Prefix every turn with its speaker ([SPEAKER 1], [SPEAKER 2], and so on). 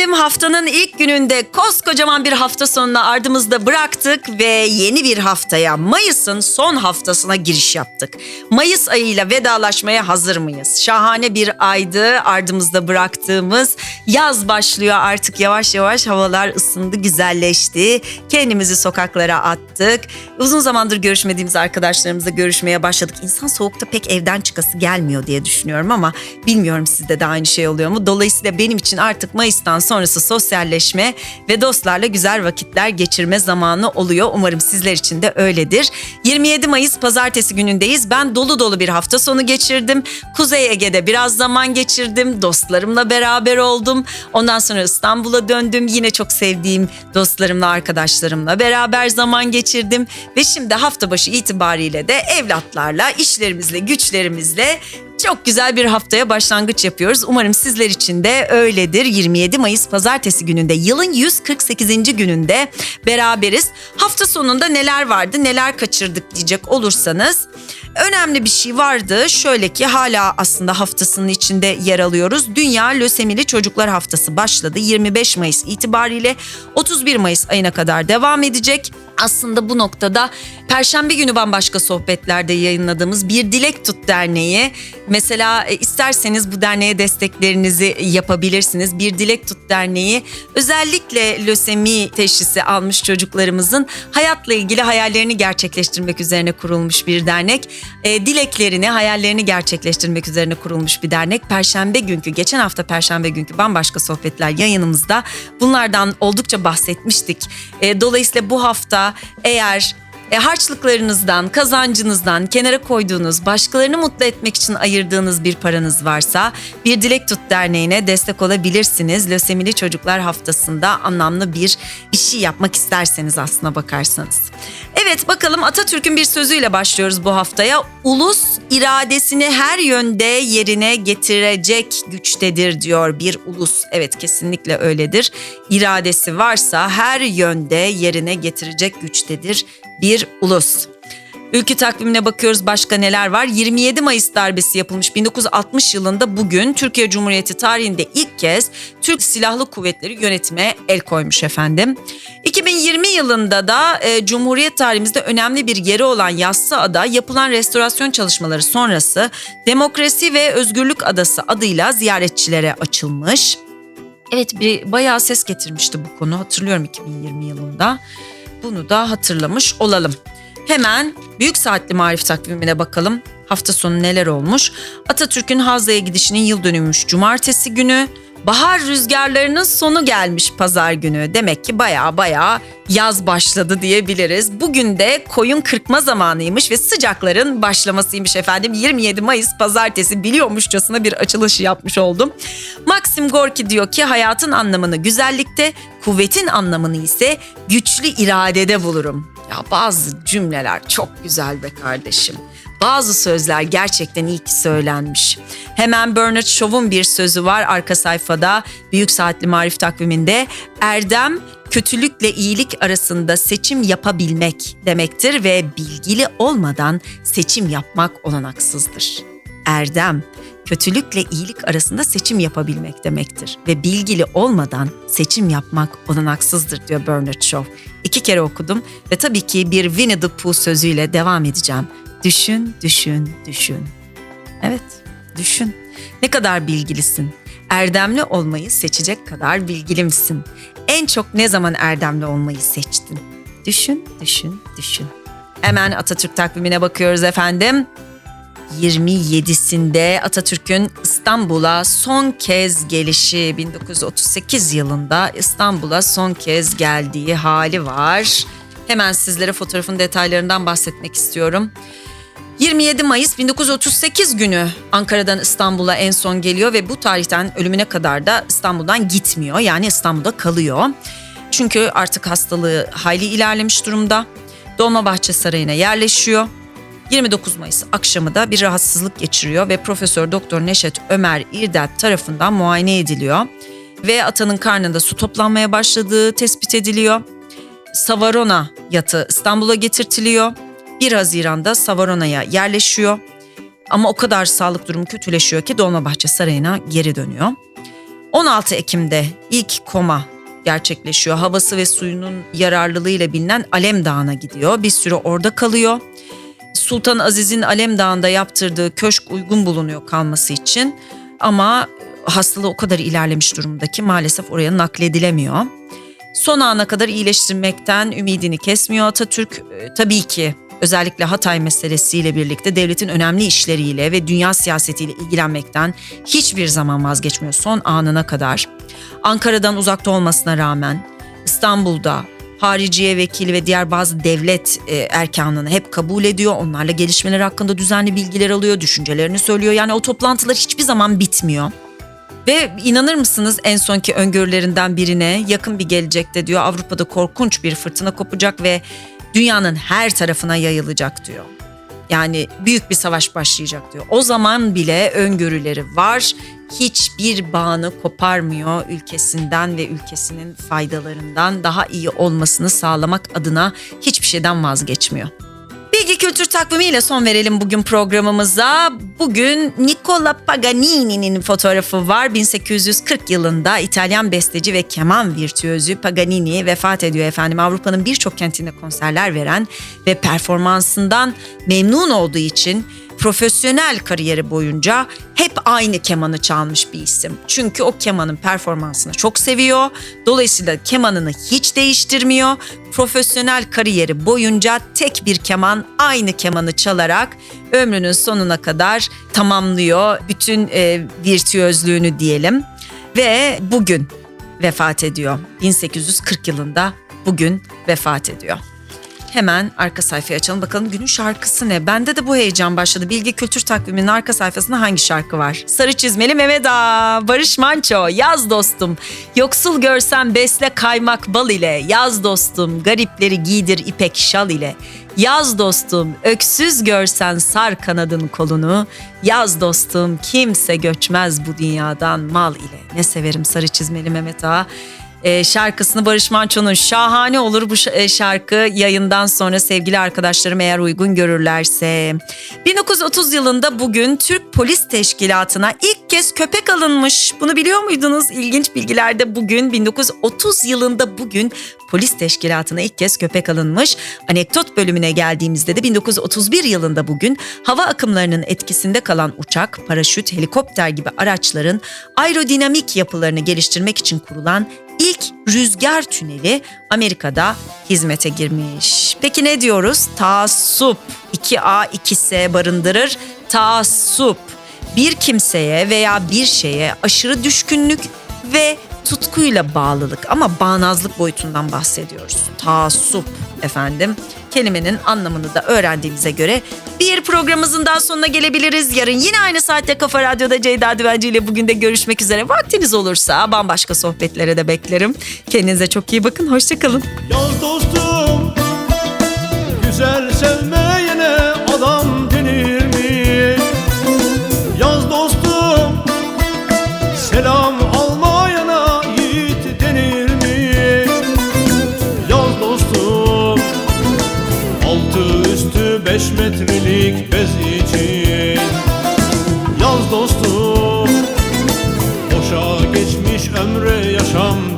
[SPEAKER 1] efendim haftanın ilk gününde koskocaman bir hafta sonunu ardımızda bıraktık ve yeni bir haftaya Mayıs'ın son haftasına giriş yaptık. Mayıs ayıyla vedalaşmaya hazır mıyız? Şahane bir aydı ardımızda bıraktığımız yaz başlıyor artık yavaş yavaş havalar ısındı güzelleşti. Kendimizi sokaklara attık. Uzun zamandır görüşmediğimiz arkadaşlarımızla görüşmeye başladık. İnsan soğukta pek evden çıkası gelmiyor diye düşünüyorum ama bilmiyorum sizde de aynı şey oluyor mu? Dolayısıyla benim için artık Mayıs'tan sonrası sosyalleşme ve dostlarla güzel vakitler geçirme zamanı oluyor. Umarım sizler için de öyledir. 27 Mayıs pazartesi günündeyiz. Ben dolu dolu bir hafta sonu geçirdim. Kuzey Ege'de biraz zaman geçirdim. Dostlarımla beraber oldum. Ondan sonra İstanbul'a döndüm. Yine çok sevdiğim dostlarımla, arkadaşlarımla beraber zaman geçirdim. Ve şimdi hafta başı itibariyle de evlatlarla, işlerimizle, güçlerimizle çok güzel bir haftaya başlangıç yapıyoruz. Umarım sizler için de öyledir. 27 Mayıs pazartesi gününde yılın 148. gününde beraberiz. Hafta sonunda neler vardı, neler kaçırdık diyecek olursanız önemli bir şey vardı. Şöyle ki hala aslında haftasının içinde yer alıyoruz. Dünya Lösemili Çocuklar Haftası başladı. 25 Mayıs itibariyle 31 Mayıs ayına kadar devam edecek. Aslında bu noktada Perşembe günü bambaşka sohbetlerde yayınladığımız Bir Dilek Tut Derneği. Mesela e, isterseniz bu derneğe desteklerinizi yapabilirsiniz. Bir Dilek Tut Derneği özellikle lösemi teşhisi almış çocuklarımızın hayatla ilgili hayallerini gerçekleştirmek üzerine kurulmuş bir dernek. E, dileklerini, hayallerini gerçekleştirmek üzerine kurulmuş bir dernek. Perşembe günkü, geçen hafta Perşembe günkü bambaşka sohbetler yayınımızda bunlardan oldukça bahsetmiştik. E, dolayısıyla bu hafta eğer e, harçlıklarınızdan, kazancınızdan kenara koyduğunuz, başkalarını mutlu etmek için ayırdığınız bir paranız varsa bir Dilek Tut Derneği'ne destek olabilirsiniz. Lösemili Çocuklar Haftası'nda anlamlı bir şey yapmak isterseniz aslına bakarsanız. Evet bakalım Atatürk'ün bir sözüyle başlıyoruz bu haftaya. Ulus iradesini her yönde yerine getirecek güçtedir diyor bir ulus. Evet kesinlikle öyledir. İradesi varsa her yönde yerine getirecek güçtedir bir ulus. Ülke takvimine bakıyoruz başka neler var. 27 Mayıs darbesi yapılmış 1960 yılında bugün Türkiye Cumhuriyeti tarihinde ilk kez Türk Silahlı Kuvvetleri yönetime el koymuş efendim. 2020 yılında da e, Cumhuriyet tarihimizde önemli bir yeri olan Yassıada yapılan restorasyon çalışmaları sonrası Demokrasi ve Özgürlük Adası adıyla ziyaretçilere açılmış. Evet bir bayağı ses getirmişti bu konu hatırlıyorum 2020 yılında. Bunu da hatırlamış olalım. Hemen Büyük Saatli Marif takvimine bakalım. Hafta sonu neler olmuş? Atatürk'ün Hazlı'ya gidişinin yıl dönümüş cumartesi günü. Bahar rüzgarlarının sonu gelmiş pazar günü. Demek ki baya baya yaz başladı diyebiliriz. Bugün de koyun kırpma zamanıymış ve sıcakların başlamasıymış efendim. 27 Mayıs pazartesi biliyormuşçasına bir açılış yapmış oldum. Maxim Gorki diyor ki hayatın anlamını güzellikte, kuvvetin anlamını ise güçlü iradede bulurum. Ya bazı cümleler çok güzel be kardeşim. Bazı sözler gerçekten iyi ki söylenmiş. Hemen Bernard Shaw'un bir sözü var arka sayfada Büyük Saatli Marif takviminde. Erdem kötülükle iyilik arasında seçim yapabilmek demektir ve bilgili olmadan seçim yapmak olanaksızdır. Erdem kötülükle iyilik arasında seçim yapabilmek demektir ve bilgili olmadan seçim yapmak olanaksızdır diyor Bernard Shaw. İki kere okudum ve tabii ki bir Winnie the Pooh sözüyle devam edeceğim. Düşün, düşün, düşün. Evet, düşün. Ne kadar bilgilisin? Erdemli olmayı seçecek kadar bilgili misin? En çok ne zaman erdemli olmayı seçtin? Düşün, düşün, düşün. Hemen Atatürk takvimine bakıyoruz efendim. 27'sinde Atatürk'ün İstanbul'a son kez gelişi 1938 yılında İstanbul'a son kez geldiği hali var. Hemen sizlere fotoğrafın detaylarından bahsetmek istiyorum. 27 Mayıs 1938 günü Ankara'dan İstanbul'a en son geliyor ve bu tarihten ölümüne kadar da İstanbul'dan gitmiyor. Yani İstanbul'da kalıyor. Çünkü artık hastalığı hayli ilerlemiş durumda. Dolmabahçe Sarayı'na yerleşiyor. 29 Mayıs akşamı da bir rahatsızlık geçiriyor ve Profesör Doktor Neşet Ömer İrdel tarafından muayene ediliyor ve atanın karnında su toplanmaya başladığı tespit ediliyor. Savarona yatı İstanbul'a getirtiliyor. 1 Haziran'da Savarona'ya yerleşiyor. Ama o kadar sağlık durumu kötüleşiyor ki Dolmabahçe Sarayı'na geri dönüyor. 16 Ekim'de ilk koma gerçekleşiyor. Havası ve suyunun yararlılığıyla bilinen Alem Dağı'na gidiyor. Bir süre orada kalıyor. Sultan Aziz'in Alem Dağı'nda yaptırdığı köşk uygun bulunuyor kalması için. Ama hastalığı o kadar ilerlemiş durumda ki maalesef oraya nakledilemiyor. Son ana kadar iyileştirmekten ümidini kesmiyor Atatürk. Ee, tabii ki özellikle Hatay meselesiyle birlikte devletin önemli işleriyle ve dünya siyasetiyle ilgilenmekten hiçbir zaman vazgeçmiyor son anına kadar. Ankara'dan uzakta olmasına rağmen İstanbul'da hariciye vekili ve diğer bazı devlet e, erkanını hep kabul ediyor. Onlarla gelişmeler hakkında düzenli bilgiler alıyor, düşüncelerini söylüyor. Yani o toplantılar hiçbir zaman bitmiyor. Ve inanır mısınız en sonki öngörülerinden birine yakın bir gelecekte diyor Avrupa'da korkunç bir fırtına kopacak ve dünyanın her tarafına yayılacak diyor. Yani büyük bir savaş başlayacak diyor. O zaman bile öngörüleri var. Hiçbir bağını koparmıyor ülkesinden ve ülkesinin faydalarından daha iyi olmasını sağlamak adına hiçbir şeyden vazgeçmiyor. Bilgi Kültür Takvimi ile son verelim bugün programımıza. Bugün Nicola Paganini'nin fotoğrafı var. 1840 yılında İtalyan besteci ve keman virtüözü Paganini vefat ediyor efendim. Avrupa'nın birçok kentinde konserler veren ve performansından memnun olduğu için profesyonel kariyeri boyunca hep aynı kemanı çalmış bir isim. Çünkü o kemanın performansını çok seviyor. Dolayısıyla kemanını hiç değiştirmiyor. Profesyonel kariyeri boyunca tek bir keman aynı kemanı çalarak ömrünün sonuna kadar tamamlıyor bütün e, virtüözlüğünü diyelim. Ve bugün vefat ediyor. 1840 yılında bugün vefat ediyor. Hemen arka sayfayı açalım bakalım günün şarkısı ne? Bende de bu heyecan başladı. Bilgi Kültür Takvimi'nin arka sayfasında hangi şarkı var? Sarı çizmeli Mehmet Ağa, Barış Manço, Yaz dostum. Yoksul görsem besle kaymak bal ile. Yaz dostum, garipleri giydir ipek şal ile. Yaz dostum, öksüz görsen sar kanadın kolunu. Yaz dostum, kimse göçmez bu dünyadan mal ile. Ne severim sarı çizmeli Mehmet Ağa e, şarkısını Barış Manço'nun şahane olur bu e, şarkı yayından sonra sevgili arkadaşlarım eğer uygun görürlerse. 1930 yılında bugün Türk Polis Teşkilatı'na ilk kez köpek alınmış. Bunu biliyor muydunuz? İlginç bilgilerde bugün 1930 yılında bugün Polis Teşkilatı'na ilk kez köpek alınmış. Anekdot bölümüne geldiğimizde de 1931 yılında bugün hava akımlarının etkisinde kalan uçak, paraşüt, helikopter gibi araçların aerodinamik yapılarını geliştirmek için kurulan ilk rüzgar tüneli Amerika'da hizmete girmiş. Peki ne diyoruz? Taassup. 2A 2S barındırır. Taassup. Bir kimseye veya bir şeye aşırı düşkünlük ve tutkuyla bağlılık ama bağnazlık boyutundan bahsediyoruz. Taassup efendim. Kelimenin anlamını da öğrendiğimize göre bir programımızın daha sonuna gelebiliriz. Yarın yine aynı saatte Kafa Radyo'da Ceyda Düvenci ile bugün de görüşmek üzere. Vaktiniz olursa bambaşka sohbetlere de beklerim. Kendinize çok iyi bakın. Hoşçakalın.
[SPEAKER 2] Yaz dostum metrelik bez için. Yaz dostum Boşa geçmiş ömre yaşam